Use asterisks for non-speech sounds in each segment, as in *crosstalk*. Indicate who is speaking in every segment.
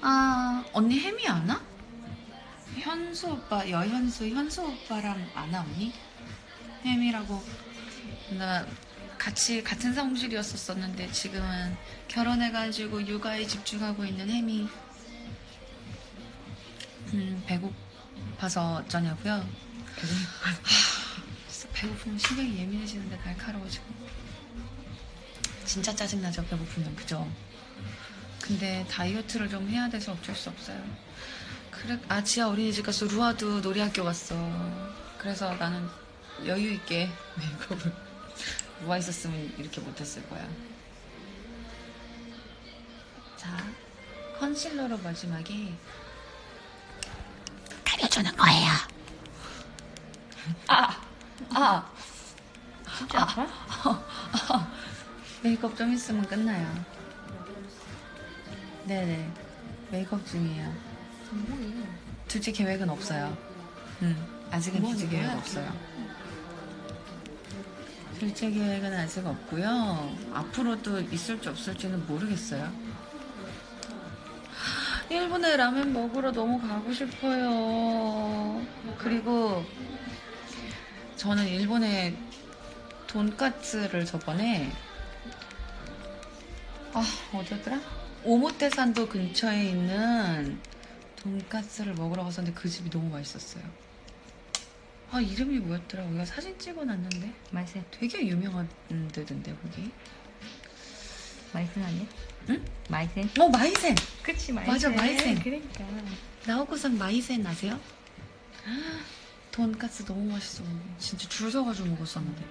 Speaker 1: 아, 언니 햄이 안 와? 현수 오빠, 여현수, 현수 오빠랑 안 와, 언니? 햄이라고. 나 같이, 같은 사무실이었었었는데 지금은 결혼해가지고 육아에 집중하고 있는 햄이. 음, 배고파서 어쩌냐고요? 배고프면 신경이 예민해지는데 날카로워지고. 진짜 짜증나죠, 배고프면, 그죠? 근데 다이어트를 좀 해야 돼서 어쩔 수 없어요. 그래, 아, 지하 어린이집 가서 루아도 놀이학교 갔어. 그래서 나는 여유있게 메이크업을 *laughs* 누워 있었으면 이렇게 못했을 거야. 자, 컨실러로 마지막에 가려주는 거예요. 아! 아!
Speaker 2: 진짜 아파?
Speaker 1: 메이크업 좀 있으면 끝나요. 네네. 메이크업 중이에요. 둘째 계획은 없어요. 응. 아직은
Speaker 2: 뭐
Speaker 1: 둘째 계획? 없어요. 둘째 계획은 아직 없고요. 앞으로도 있을지 없을지는 모르겠어요. 일본에 라면 먹으러 너무 가고 싶어요. 그리고 저는 일본에 돈까츠를 저번에 아 어디였더라? 오모테산도 근처에 있는 돈까스를 먹으러 갔었는데 그 집이 너무 맛있었어요. 아 이름이 뭐였더라? 우리가 사진 찍어놨는데
Speaker 2: 마이센
Speaker 1: 되게 유명한 데던데 거기.
Speaker 2: 마이센 아니야?
Speaker 1: 응?
Speaker 2: 마이센?
Speaker 1: 어 마이센.
Speaker 2: 그치
Speaker 1: 맞아, 마이센.
Speaker 2: 그러니까
Speaker 1: 나오코상 마이센 아세요? 돈까스 너무 맛있어. 진짜 줄 서가지고 먹었었는데.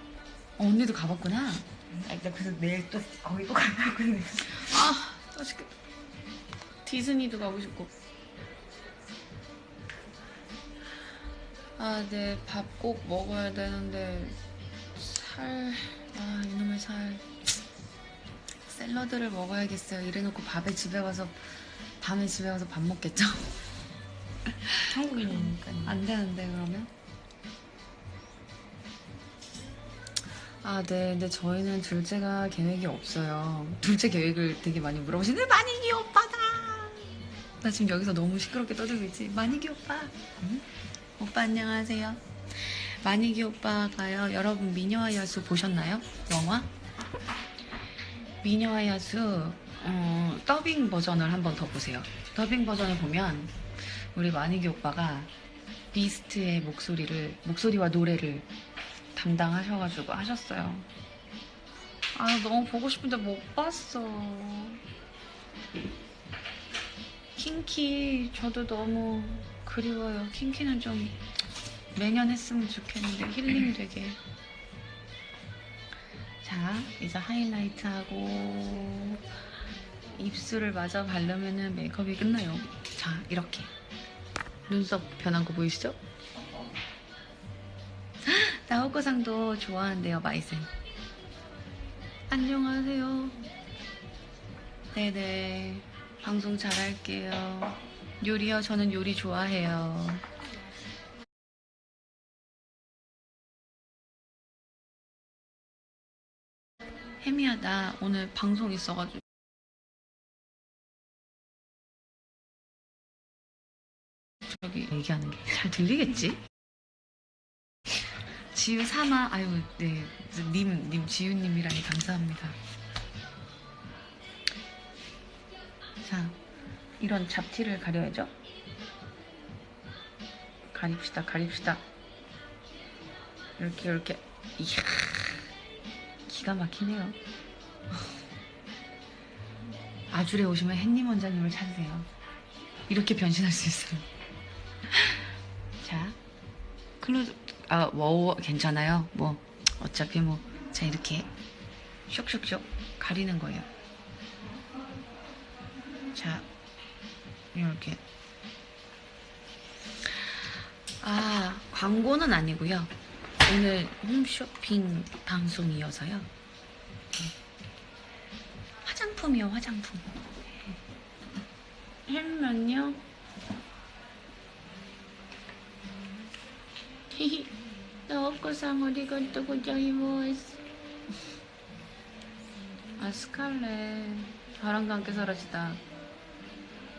Speaker 1: 어, 언니도 가봤구나.
Speaker 2: 아, 나 그래서 내일 또 거기 또 가려고 했는데
Speaker 1: 아 맛있겠다. 디즈니도 가고 싶고. 아, 네, 밥 꼭 먹어야 되는데, 살, 아, 이놈의 살. 샐러드를 먹어야겠어요. 이래놓고 밥에 집에 가서, 밤에 집에 가서 밥 먹겠죠?
Speaker 2: 한국인이니까
Speaker 1: 안 되는데, 그러면? 아, 네. 근데 저희는 둘째가 계획이 없어요. 둘째 계획을 되게 많이 물어보시는데, 만익이 오빠다! 나 지금 여기서 너무 시끄럽게 떠들고 있지? 만익이 오빠!
Speaker 2: 응?
Speaker 1: 오빠 안녕하세요. 만익이 오빠가요. 여러분 미녀와 야수 보셨나요? 영화? 미녀와 야수 어, 더빙 버전을 한번 더 보세요. 더빙 버전을 보면 우리 만익이 오빠가 비스트의 목소리를 목소리와 노래를 담당하셔가지고 하셨어요. 아 너무 보고 싶은데 못 봤어. 킹키 저도 너무 그리워요. 킹키는 좀 매년 했으면 좋겠는데 힐링 되게. 자 이제 하이라이트 하고 입술을 마저 바르면은 메이크업이 끝나요. 자 이렇게 눈썹 변한 거 보이시죠? 나호코상도 좋아한대요 마이센. 안녕하세요. 네네 방송 잘할게요. 요리요 저는 요리 좋아해요. 혜미야 나 오늘 방송 있어가지고 저기 얘기하는 게 잘 들리겠지? 지우 삼아 아유 네 님 님 지우님이라니 감사합니다. 자 이런 잡티를 가려야죠. 가립시다 가립시다. 이렇게 이렇게 이야 기가 막히네요. 아줄에 오시면 햇님 원장님을 찾으세요. 이렇게 변신할 수 있어요. *laughs* 자, 클로즈, 아, 워워 괜찮아요. 뭐, 어차피 뭐, 자, 이렇게 쇽쇽쇽 가리는 거예요. 자, 이렇게. 아, 광고는 아니고요. 오늘 홈쇼핑 방송이어서요. 네. 화장품이요, 화장품. 헬면요. 히히, 나 옷고상 어디가 또 고자이모스. 아, 스칼렛. 바람과 함께 사라지다.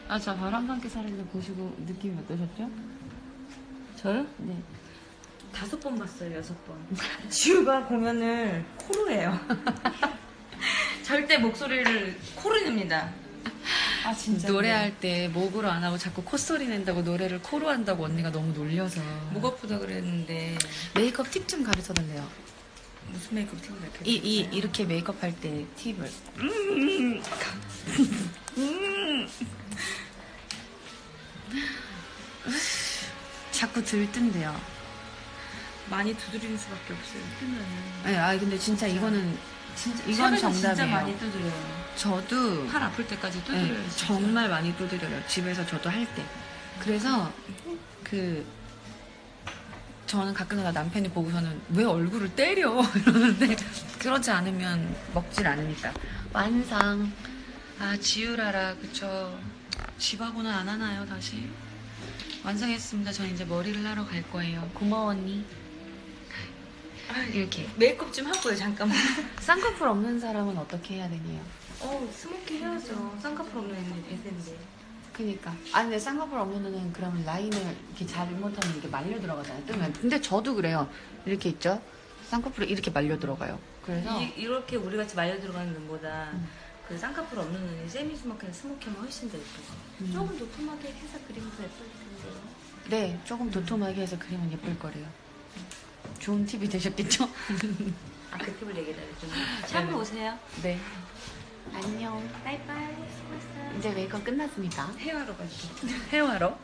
Speaker 1: 아, 저 바람과 함께 살았는데 보시고 느낌이 어떠셨죠?
Speaker 2: 저요?
Speaker 1: 네.
Speaker 2: 다섯 번 봤어요, 여섯 번. *laughs* 지우가 공연을 코로 해요. 절대 목소리를 코로 냅니다. 아, 진짜.
Speaker 1: 노래할 때 목으로 안 하고 자꾸 콧소리 낸다고 노래를 코로 한다고 언니가 너무 놀려서.
Speaker 2: 목 아프다 그랬는데
Speaker 1: 메이크업 팁 좀 가르쳐 달래요.
Speaker 2: 무슨 메이크업 팁을 이렇게
Speaker 1: 이, 이, 이렇게 메이크업 할 때 팁을. *laughs* 자꾸 들뜬대요.
Speaker 2: 많이 두드리는 수밖에 없어요. 뜨면은.
Speaker 1: 네, 아 근데 진짜 이거는 진짜 이건
Speaker 2: 샵에서 진짜
Speaker 1: 정답이에요.
Speaker 2: 많이 두드려요.
Speaker 1: 저도
Speaker 2: 팔 아플 때까지
Speaker 1: 네,
Speaker 2: 두드려요. 진짜.
Speaker 1: 정말 많이 두드려요. 집에서 저도 할 때. 그래서 그 저는 가끔가다 남편이 보고서는 왜 얼굴을 때려 *laughs* 이러는데 그러지 않으면 먹질 않으니까 완상 아 지우라라 그쵸 집하고는 안 하나요 다시 완성했습니다 전 이제 머리를 하러 갈 거예요 고마워 언니 이렇게
Speaker 2: 메이크업 좀 하고요, 잠깐만. *laughs*
Speaker 1: 쌍꺼풀 없는 사람은 어떻게 해야 되니요?
Speaker 2: 어, 스모키 해야죠. 쌍꺼풀 없는 애인데.
Speaker 1: 그니까. 아, 근데 쌍꺼풀 없는 애는 그러면 라인을 이렇게 잘못하면 이게 말려 들어가잖아요. 뜨면. 근데 저도 그래요. 이렇게 있죠? 쌍꺼풀이 이렇게 말려 들어가요. 그래서.
Speaker 2: 이, 이렇게 우리 같이 말려 들어가는 눈보다
Speaker 1: 음.
Speaker 2: 그 쌍꺼풀 없는 눈이 세미 스모키나 스모키하면 훨씬 더 예쁘고
Speaker 1: 음.
Speaker 2: 조금 도톰하게 해서 더 예쁠 텐데요.
Speaker 1: 네, 조금 도톰하게 해서 그리면 예쁠 거래요. 좋은 팁이 되셨겠죠? *laughs*
Speaker 2: 아, 그 팁을 얘기해드렸죠. 샵으로
Speaker 1: 네네.
Speaker 2: 오세요.
Speaker 1: 네. 안녕.
Speaker 2: 바이바이. 수고했어요.
Speaker 1: 이제 메이크업 끝났습니다.
Speaker 2: 헤어하러 갈게요.
Speaker 1: 헤어하러.